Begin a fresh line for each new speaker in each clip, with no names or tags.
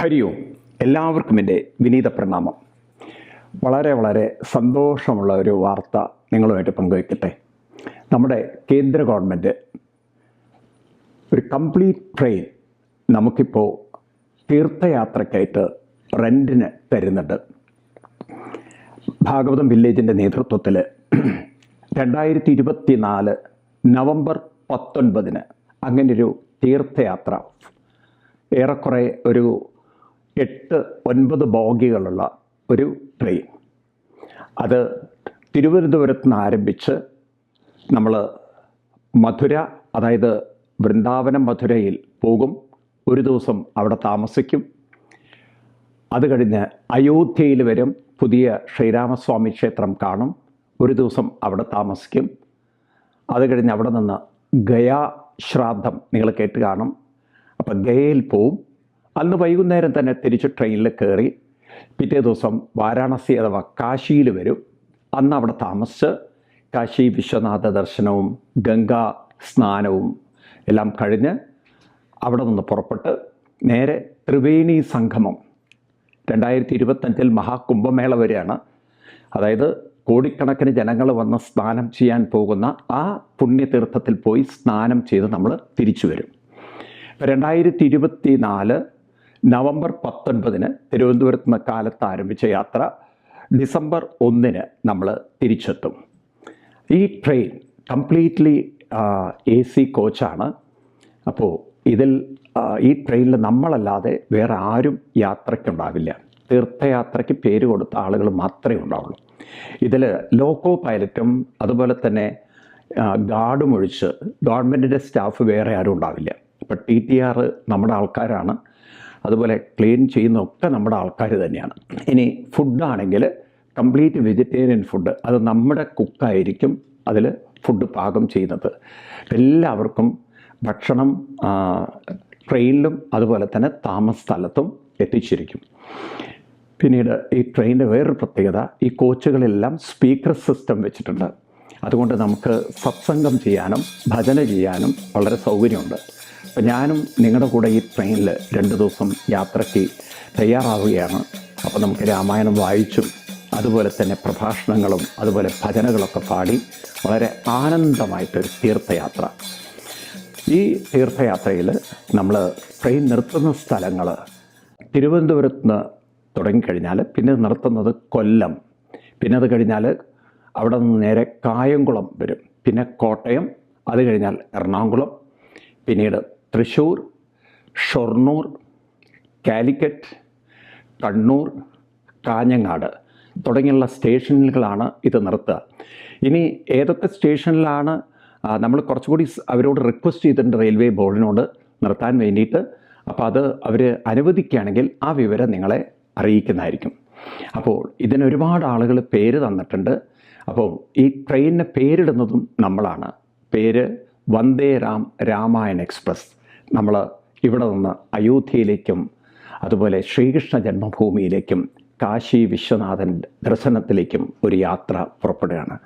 ഹരി ഓം എല്ലാവർക്കും എന്റെ വിനീത പ്രണാമം. വളരെ വളരെ സന്തോഷമുള്ള ഒരു വാർത്ത നിങ്ങളുമായിട്ട് പങ്കുവയ്ക്കട്ടെ. നമ്മുടെ കേന്ദ്ര ഗവൺമെന്റ് ഒരു കംപ്ലീറ്റ് ട്രെയിൻ നമുക്കിപ്പോൾ തീർത്ഥയാത്രയ്ക്കായിട്ട് റെന്റിന് തരുന്നുണ്ട്. ഭാഗവതം വില്ലേജിന്റെ നേതൃത്വത്തിൽ രണ്ടായിരത്തി ഇരുപത്തി നാല് നവംബർ പത്തൊൻപതിന് അങ്ങനൊരു തീർത്ഥയാത്ര. ഏറെക്കുറെ ഒരു എട്ട് ഒൻപത് ബോഗികളുള്ള ഒരു ട്രെയിൻ. അത് തിരുവനന്തപുരത്ത് നിന്ന് ആരംഭിച്ച് നമ്മൾ മധുര അതായത് വൃന്ദാവനം മധുരയിൽ പോകും. ഒരു ദിവസം അവിടെ താമസിക്കും. അത് കഴിഞ്ഞ് അയോധ്യയിൽ വരും. പുതിയ ശ്രീരാമസ്വാമി ക്ഷേത്രം കാണും. ഒരു ദിവസം അവിടെ താമസിക്കും. അത് കഴിഞ്ഞ് അവിടെ നിന്ന് ഗയാ ശ്രാദ്ധം നിങ്ങൾ കേട്ട് കാണും. അപ്പം ഗയയിൽ പോവും. അന്ന് വൈകുന്നേരം തന്നെ തിരിച്ച് ട്രെയിനിൽ കയറി പിറ്റേ ദിവസം വാരാണസി അഥവാ കാശിയിൽ വരും. അന്ന് അവിടെ താമസിച്ച് കാശി വിശ്വനാഥ ദർശനവും ഗംഗാ സ്നാനവും എല്ലാം കഴിഞ്ഞ് അവിടെ നിന്ന് പുറപ്പെട്ട് നേരെ ത്രിവേണി സംഗമം രണ്ടായിരത്തി ഇരുപത്തഞ്ചിൽ മഹാകുംഭമേള വരെയാണ്. അതായത് കോടിക്കണക്കിന് ജനങ്ങൾ വന്ന് സ്നാനം ചെയ്യാൻ പോകുന്ന ആ പുണ്യതീർത്ഥത്തിൽ പോയി സ്നാനം ചെയ്ത് നമ്മൾ തിരിച്ചു വരും. രണ്ടായിരത്തി ഇരുപത്തി നാല് നവംബർ പത്തൊൻപതിന് തിരുവനന്തപുരത്ത് നിന്ന് കാലത്ത് ആരംഭിച്ച യാത്ര ഡിസംബർ ഒന്നിന് നമ്മൾ തിരിച്ചെത്തും. ഈ ട്രെയിൻ കംപ്ലീറ്റ്ലി എ സി കോച്ചാണ്. അപ്പോൾ ഇതിൽ ഈ ട്രെയിനിൽ നമ്മളല്ലാതെ വേറെ ആരും യാത്രയ്ക്കുണ്ടാവില്ല. തീർത്ഥയാത്രയ്ക്ക് പേര് കൊടുത്ത ആളുകൾ മാത്രമേ ഉണ്ടാവുള്ളൂ. ഇതിൽ ലോക്കോ പൈലറ്റും അതുപോലെ തന്നെ ഗാർഡും ഒഴിച്ച് ഗവൺമെന്റിന്റെ സ്റ്റാഫ് വേറെ ആരും ഉണ്ടാവില്ല. ഇപ്പോൾ ടി ടി ആർ നമ്മുടെ ആൾക്കാരാണ്. അതുപോലെ ക്ലീൻ ചെയ്യുന്നതൊക്കെ നമ്മുടെ ആൾക്കാർ തന്നെയാണ്. ഇനി ഫുഡാണെങ്കിൽ കംപ്ലീറ്റ് വെജിറ്റേറിയൻ ഫുഡ് അത് നമ്മുടെ കുക്കായിരിക്കും അതിൽ ഫുഡ് പാകം ചെയ്യുന്നത്. എല്ലാവർക്കും ഭക്ഷണം ട്രെയിനിലും അതുപോലെ തന്നെ താമസ സ്ഥലത്തും എത്തിച്ചിരിക്കും. പിന്നീട് ഈ ട്രെയിനിന്റെ വേറൊരു പ്രത്യേകത ഈ കോച്ചുകളെല്ലാം സ്പീക്കർ സിസ്റ്റം വെച്ചിട്ടുണ്ട്. അതുകൊണ്ട് നമുക്ക് സത്സംഗം ചെയ്യാനും ഭജന ചെയ്യാനും വളരെ സൗകര്യമുണ്ട്. അപ്പം ഞാനും നിങ്ങളുടെ കൂടെ ഈ ട്രെയിനിൽ രണ്ട് ദിവസം യാത്രയ്ക്ക് തയ്യാറാവുകയാണ്. അപ്പോൾ നമുക്ക് രാമായണം വായിച്ചും അതുപോലെ തന്നെ പ്രഭാഷണങ്ങളും അതുപോലെ ഭജനകളൊക്കെ പാടി വളരെ ആനന്ദമായിട്ടൊരു തീർത്ഥയാത്ര. ഈ തീർത്ഥയാത്രയിൽ നമ്മൾ ട്രെയിൻ നിർത്തുന്ന സ്ഥലങ്ങൾ തിരുവനന്തപുരത്ത് നിന്ന് തുടങ്ങിക്കഴിഞ്ഞാൽ പിന്നെ നിർത്തുന്നത് കൊല്ലം. പിന്നെ അത് കഴിഞ്ഞാൽ അവിടെ നിന്ന് നേരെ കായംകുളം വരും. പിന്നെ കോട്ടയം അത് കഴിഞ്ഞാൽ എറണാകുളം പിന്നീട് തൃശ്ശൂർ ഷൊർണൂർ കാലിക്കറ്റ് കണ്ണൂർ കാഞ്ഞങ്ങാട് തുടങ്ങിയുള്ള സ്റ്റേഷനുകളാണ് ഇത് നിർത്തുക. ഇനി ഏതൊക്കെ സ്റ്റേഷനിലാണ് നമ്മൾ കുറച്ചുകൂടി അവരോട് റിക്വസ്റ്റ് ചെയ്തിട്ടുണ്ട് റെയിൽവേ ബോർഡിനോട് നിർത്താൻ വേണ്ടിയിട്ട്. അപ്പോൾ അത് അവർ അനുവദിക്കുകയാണെങ്കിൽ ആ വിവരം നിങ്ങളെ അറിയിക്കുന്നതായിരിക്കും. അപ്പോൾ ഇതിനൊരുപാട് ആളുകൾ പേര് തന്നിട്ടുണ്ട്. അപ്പോൾ ഈ ട്രെയിനിന് പേരിടുന്നതും നമ്മളാണ്. പേര് വന്ദേ രാം രാമായൺ എക്സ്പ്രസ്. നമ്മൾ ഇവിടെ നിന്ന് അയോധ്യയിലേക്കും അതുപോലെ ശ്രീകൃഷ്ണ ജന്മഭൂമിയിലേക്കും കാശി വിശ്വനാഥൻ ദർശനത്തിലേക്കും ഒരു യാത്ര പുറപ്പെടുകയാണ്.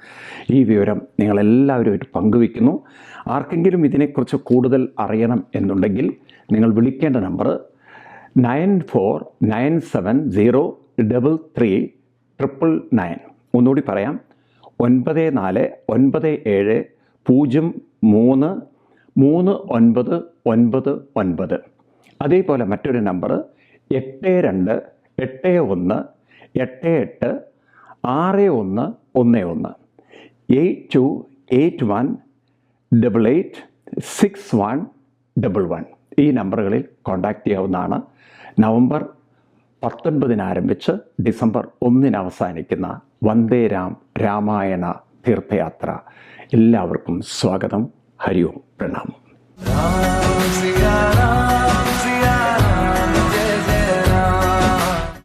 ഈ വിവരം നിങ്ങളെല്ലാവരുമായിട്ട് പങ്കുവയ്ക്കുന്നു. ആർക്കെങ്കിലും ഇതിനെക്കുറിച്ച് കൂടുതൽ അറിയണം എന്നുണ്ടെങ്കിൽ നിങ്ങൾ വിളിക്കേണ്ട number nine four nine seven zero double three triple nine. ഒന്നുകൂടി പറയാം. ഒൻപത് നാല് ഒൻപത് ഏഴ് പൂജ്യം മൂന്ന് മൂന്ന് ഒൻപത് ഒൻപത് ഒൻപത്. അതേപോലെ മറ്റൊരു നമ്പർ എട്ട് രണ്ട് എട്ട് ഒന്ന് എട്ട് എട്ട് ആറ് ഒന്ന് ഒന്ന് ഒന്ന്. Eight two eight one double eight six one double one ഈ നമ്പറുകളിൽ കോൺടാക്റ്റ് ചെയ്യാവുന്നതാണ്. നവംബർ പത്തൊൻപതിന് ആരംഭിച്ച് ഡിസംബർ ഒന്നിന് അവസാനിക്കുന്ന വന്ദേ രാം രാമായണ തീർത്ഥയാത്ര. എല്ലാവർക്കും സ്വാഗതം. ഹരി ഓം പ്രണാമം